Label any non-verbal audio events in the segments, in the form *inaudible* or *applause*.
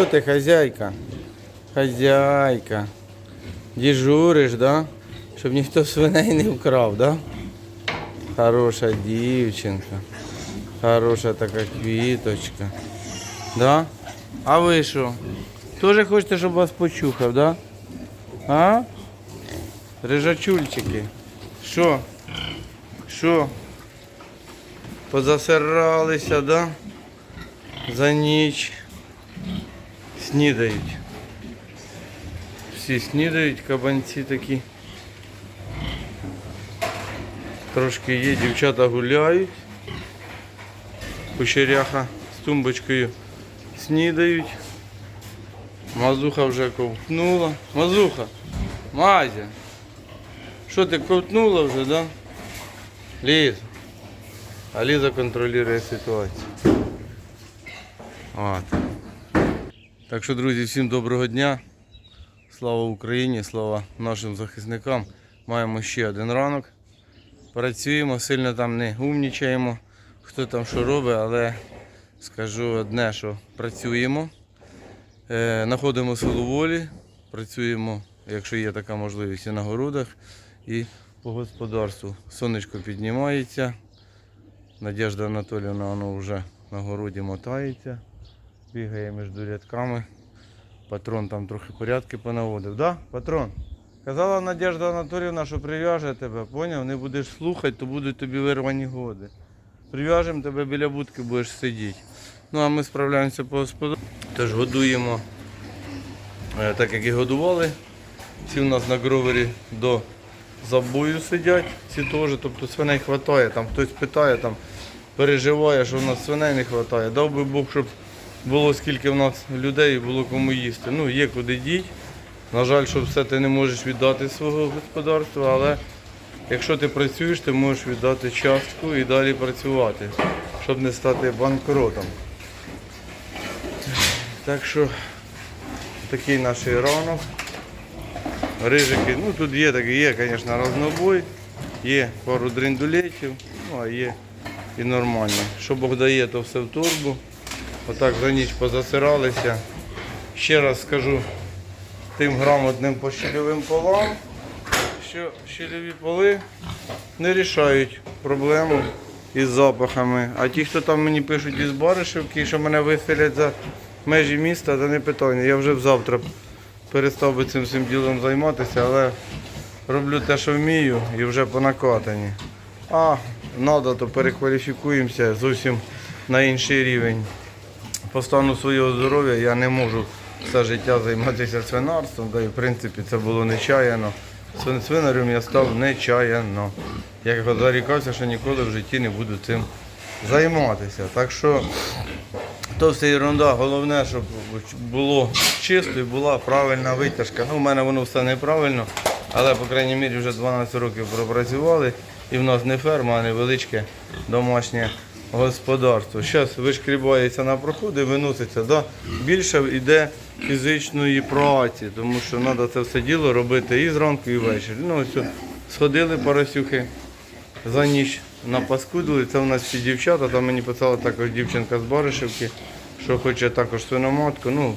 Що ти, хазяйка? Хазяйка. Дежуриш, да? Щоб ніхто свиней не вкрав, да? Хороша дівчинка. Хороша така квіточка. Да? А ви що? Тоже хочете, щоб вас почухав, да? А? Рижачульчики. Що? Що? Позасиралися, да? За ніч. Снідають. Всі снідають, кабанці такі. Трошки є, дівчата гуляють. Кучеряха з тумбочкою снідають. Мазуха вже ковтнула. Мазуха, Мазя. Що ти ковтнула вже, да? Ліза. А Ліза контролює ситуацію. От. Так що, друзі, всім доброго дня. Слава Україні, слава нашим захисникам. Маємо ще один ранок. Працюємо, сильно там не умнічаємо, хто там що робить, але скажу одне, що працюємо. Е, Знаходимо силу волі, працюємо, якщо є така можливість, і на городах, і по господарству. Сонечко піднімається. Надежда Анатоліївна воно вже на городі мотається, бігає між рядками. Патрон там трохи порядки понаводив. Да, патрон? Казала Надежда Анатоліївна, що прив'яже тебе, поняв? Не будеш слухати, то будуть тобі вирвані годи. Прив'яжемо тебе біля будки, будеш сидіти. Ну а ми справляємося по господарству. Тож годуємо, е, так як і годували. Ці у нас на гровері до забою сидять, ці теж, тобто свиней вистачає, там хтось питає, там переживає, що в нас свиней не вистачає. Дав би Бог, щоб було скільки в нас людей було кому їсти. Ну, є куди діть. На жаль, що все ти не можеш віддати свого господарства, але якщо ти працюєш, ти можеш віддати частку і далі працювати, щоб не стати банкротом. Так що такий наш ранок. Рижики, ну тут є такі, є, звісно, разнобой, є пару дріндулетів, ну а є і нормально. Що Бог дає, то все в турбу. Отак за ніч позасиралися. Ще раз скажу тим грамотним по щільовим полам, що щільові поли не рішають проблему із запахами. А ті, хто там мені пишуть із Баришівки, що мене виселять за межі міста, то не питання. Я вже завтра перестав би цим всім ділом займатися, але роблю те, що вмію, і вже по накатанні. А треба, то перекваліфікуємося зовсім на інший рівень. По стану свого здоров'я я не можу все життя займатися свинарством, да і в принципі це було нечаяно. Свинарем я став нечаяно. Я зарікався, що ніколи в житті не буду цим займатися. Так що то все ерунда. Головне, щоб було чисто і була правильна витяжка. Ну, у мене воно все неправильно, але, по крайній мірі, вже 12 років пропрацювали. І в нас не ферма, а невеличке домашнє господарство. Зараз вишкрібається на проходи, виноситься. Да? Більше йде фізичної праці, тому що треба це все діло робити і зранку, і ввечері. Ну, ось, сходили поросюхи за ніч напаскудили. Це у нас всі дівчата. Там мені писала також дівчинка з Баришівки, що хоче також свиноматку. Ну,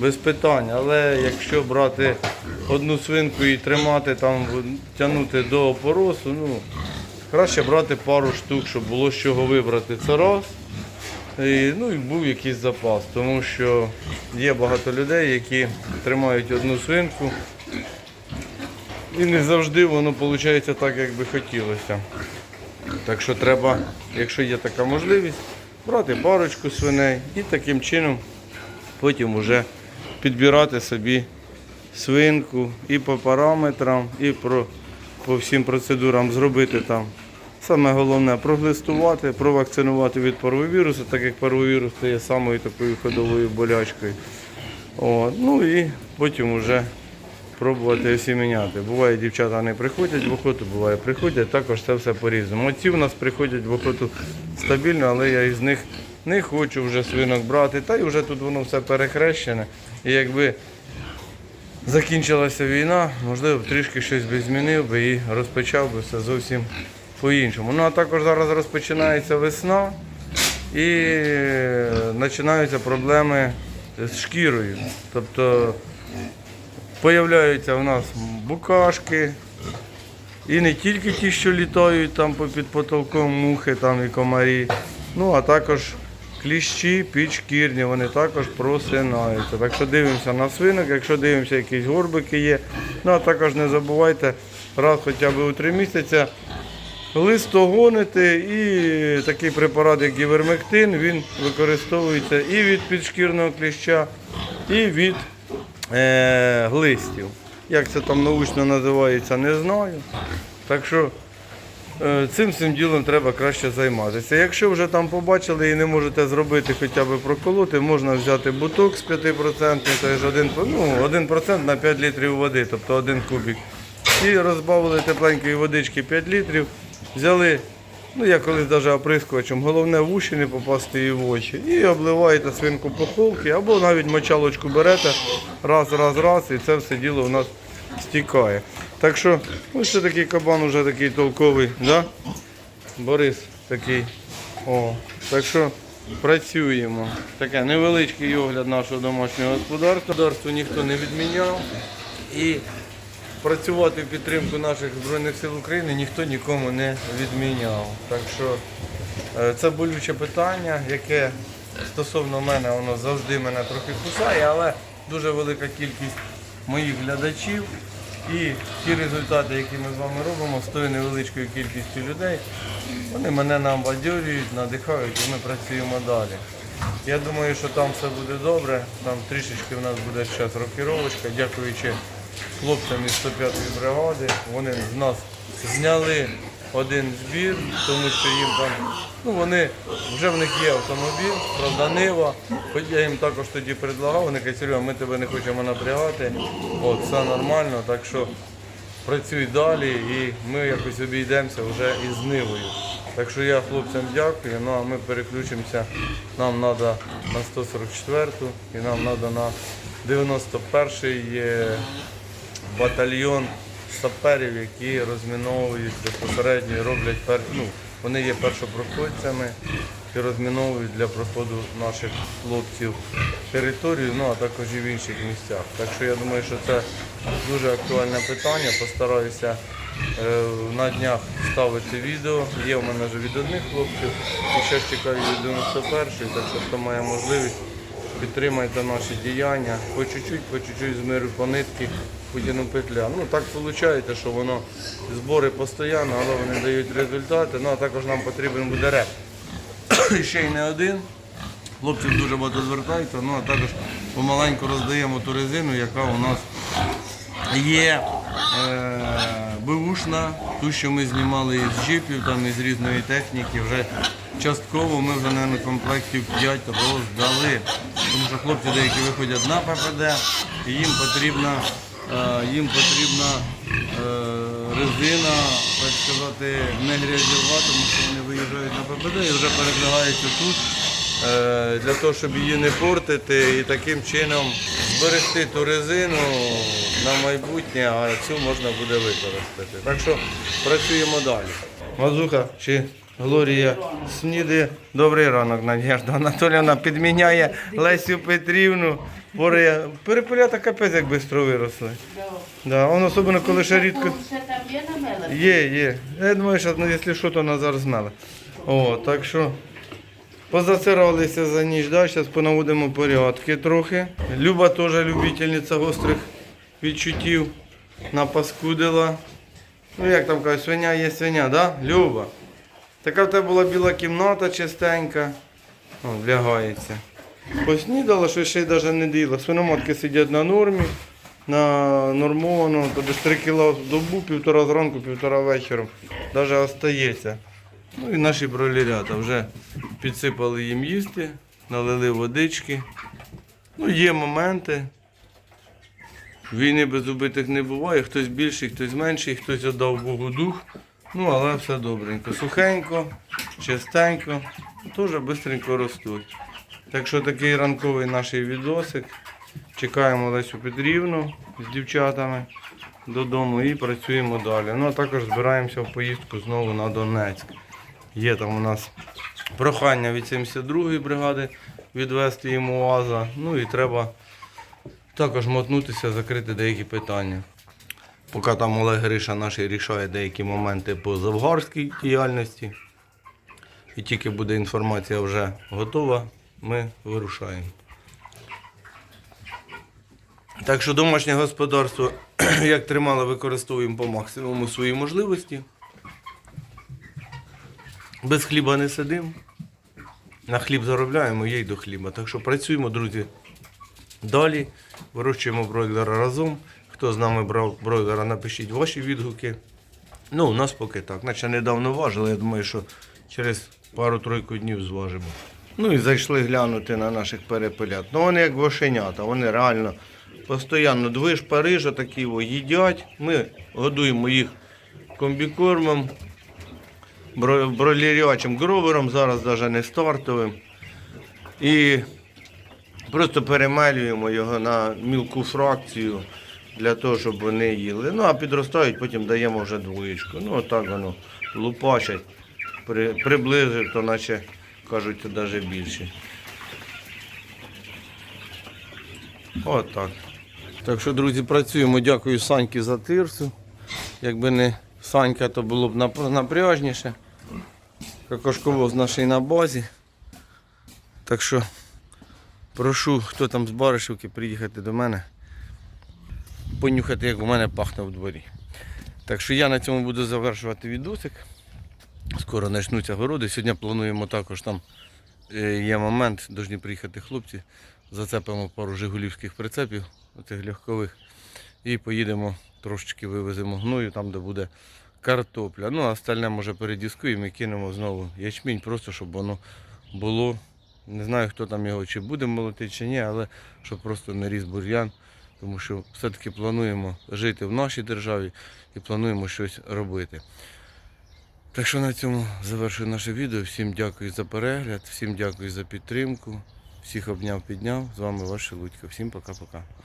без питань. Але якщо брати одну свинку і тримати там, тягнути до опоросу, ну, краще брати пару штук, щоб було з чого вибрати. Це раз. І, ну і був якийсь запас, тому що є багато людей, які тримають одну свинку. І не завжди воно виходить так, як би хотілося. Так що треба, якщо є така можливість, брати парочку свиней і таким чином потім вже підбирати собі свинку і по параметрам, і про, по всім процедурам зробити там. Саме головне проглистувати, провакцинувати від паровірусу, так як паровірус є самою такою ходовою болячкою. От. Ну і потім вже пробувати всі міняти. Буває, дівчата не приходять в охоту, буває приходять, також це все по-різному. Оці в нас приходять в охоту стабільно, але я із них не хочу вже свинок брати. Та й вже тут воно все перехрещене. І якби закінчилася війна, можливо, трішки щось би змінив би і розпочав би все зовсім по-іншому. Ну а також зараз розпочинається весна і починаються проблеми з шкірою. Тобто появляються у нас букашки. І не тільки ті, що літають там під потолком, мухи там і комарі, ну а також кліщі підшкірні, вони також просинаються. Так що дивимося на свинок, якщо дивимося, якісь горбики є. Ну а також не забувайте раз хоча б у три місяці листогонити і такий препарат, як гівермектин, він використовується і від підшкірного кліща, і від е, глистів. Як це там научно називається, не знаю. Так що е, цим всім ділом треба краще займатися. Якщо вже там побачили і не можете зробити хоча б проколоти, можна взяти буток з 5%, тобто 1, ну, 1% на 5 літрів води, тобто 1 кубик. І розбавили тепленької водички 5 літрів, взяли, ну я колись навіть оприскувачем, головне в уші не попасти її в очі. І обливаєте свинку по холки, або навіть мочалочку берете, раз, раз, раз, і це все діло у нас стікає. Так що, ось це такий кабан уже такий толковий, да? Борис такий. О, так що працюємо. Таке невеличкий огляд нашого домашнього господарства. Господарство ніхто не відміняв. І працювати в підтримку наших Збройних сил України ніхто нікому не відміняв. Так що е, це болюче питання, яке стосовно мене, воно завжди мене трохи кусає, але дуже велика кількість моїх глядачів і ті результати, які ми з вами робимо з тою невеличкою кількістю людей, вони мене нам бадьорюють, надихають і ми працюємо далі. Я думаю, що там все буде добре. Там трішечки в нас буде зараз рокіровочка, дякуючи хлопцям із 105-ї бригади. Вони з нас зняли один збір, тому що їм там, ну вони вже в них є автомобіль, правда, Нива. Хоч я їм також тоді предлагав, вони кажуть, Серега, ми тебе не хочемо напрягати, от, все нормально, так що працюй далі і ми якось обійдемося вже із Нивою. Так що я хлопцям дякую, ну а ми переключимося, нам треба на 144-ту і нам треба на 91-й е, батальйон саперів, які розміновують безпосередньо, і роблять пер... ну, вони є першопроходцями і розміновують для проходу наших хлопців територію, ну а також і в інших місцях. Так що я думаю, що це дуже актуальне питання. Постараюся е, на днях ставити відео. Є в мене вже від одних хлопців, і ще чекаю від 91-ї, так що хто має можливість. Підтримайте наші діяння, по чуть-чуть, по чуть-чуть з миру по нитки, Путіну петля. Ну так виходить, що воно збори постійно, але вони дають результати. Ну а також нам потрібен буде реп. Ще й не один. Хлопців дуже багато звертаються, ну а також помаленьку роздаємо ту резину, яка у нас є е, беушна, ту, що ми знімали із джипів, там із різної техніки. Вже частково ми вже, мабуть, комплектів 5 роздали. Тому що хлопці деякі виходять на ППД і їм потрібна, е, їм потрібна е, резина, так сказати, не грязьова, тому що вони виїжджають на ППД і вже переглягаються тут. Е, для того, щоб її не портити і таким чином зберегти ту резину на майбутнє, а цю можна буде використати. Так що працюємо далі. Мазуха чи Глорія снідає. Добрий ранок, Надежда Анатоліївна підміняє Лесю Петрівну. Боже, перепелята капець як швидко виросли. Да, он особливо, коли ще рідко. Є? Є. Я думаю, що ну, якщо що, то Назар змеле. О, так що позациралися за ніч, да? зараз понаводимо порядки трохи. Люба теж любительниця гострих відчуттів. Напаскудила. Ну як там кажуть, свиня є свиня, да? Люба. Така в тебе була біла кімната чистенька. О, лягається. Поснідала, що ще й навіть не діла. Свиноматки сидять на нормі, на нормовано, то десь 3 кг в добу, півтора зранку, півтора вечором. Навіть остається. Ну і наші бролерята вже підсипали їм їсти, налили водички. Ну, є моменти. Війни без убитих не буває, хтось більший, хтось менший, хтось віддав Богу дух. Ну, але все добренько. Сухенько, чистенько, теж швидко ростуть. Так що такий ранковий наш відосик. Чекаємо Лесю Петрівну з дівчатами додому і працюємо далі. Ну а також збираємося в поїздку знову на Донецьк. Є там у нас прохання від 72-ї бригади відвести йому УАЗа. Ну і треба також мотнутися, закрити деякі питання. Поки там Олег Гриша наш рішає деякі моменти по завгарській діяльності. І тільки буде інформація вже готова, ми вирушаємо. Так що домашнє господарство, *clears throat* як тримали, використовуємо по максимуму свої можливості. Без хліба не сидимо. На хліб заробляємо, є й до хліба. Так що працюємо, друзі. Далі вирощуємо бройлера разом. Хто з нами брав бройлера, напишіть ваші відгуки. Ну, у нас поки так. Наче недавно важили, я думаю, що через пару-тройку днів зважимо. Ну і зайшли глянути на наших перепелят. Ну вони як вошенята, вони реально постійно движ Парижа такі їдять. Ми годуємо їх комбікормом, бро- бройлерячим зараз навіть не стартовим. І просто перемелюємо його на мілку фракцію для того, щоб вони їли. Ну а підростають, потім даємо вже двоєчку. Ну отак воно лупачать, при, приблизив, то наче кажуть, то навіть більше. Отак. Так що, друзі, працюємо. Дякую Саньки за тирсу. Якби не Санька, то було б напряжніше. Кокошковоз наший на базі. Так що прошу, хто там з Баришівки, приїхати до мене, понюхати, як у мене пахне в дворі. Так що я на цьому буду завершувати відосик. Скоро почнуться городи. Сьогодні плануємо також там е, є момент, повинні приїхати хлопці, зацепимо пару жигулівських прицепів, оцих легкових, і поїдемо трошечки вивеземо гною, там де буде картопля. Ну, остальне може передіскуємо і кинемо знову ячмінь, просто щоб воно було. Не знаю, хто там його чи буде молотити, чи ні, але щоб просто не ріс бур'ян. Тому що все-таки плануємо жити в нашій державі і плануємо щось робити. Так що на цьому завершую наше відео. Всім дякую за перегляд, всім дякую за підтримку. Всіх обняв, підняв. З вами ваш Лудько. Всім пока-пока.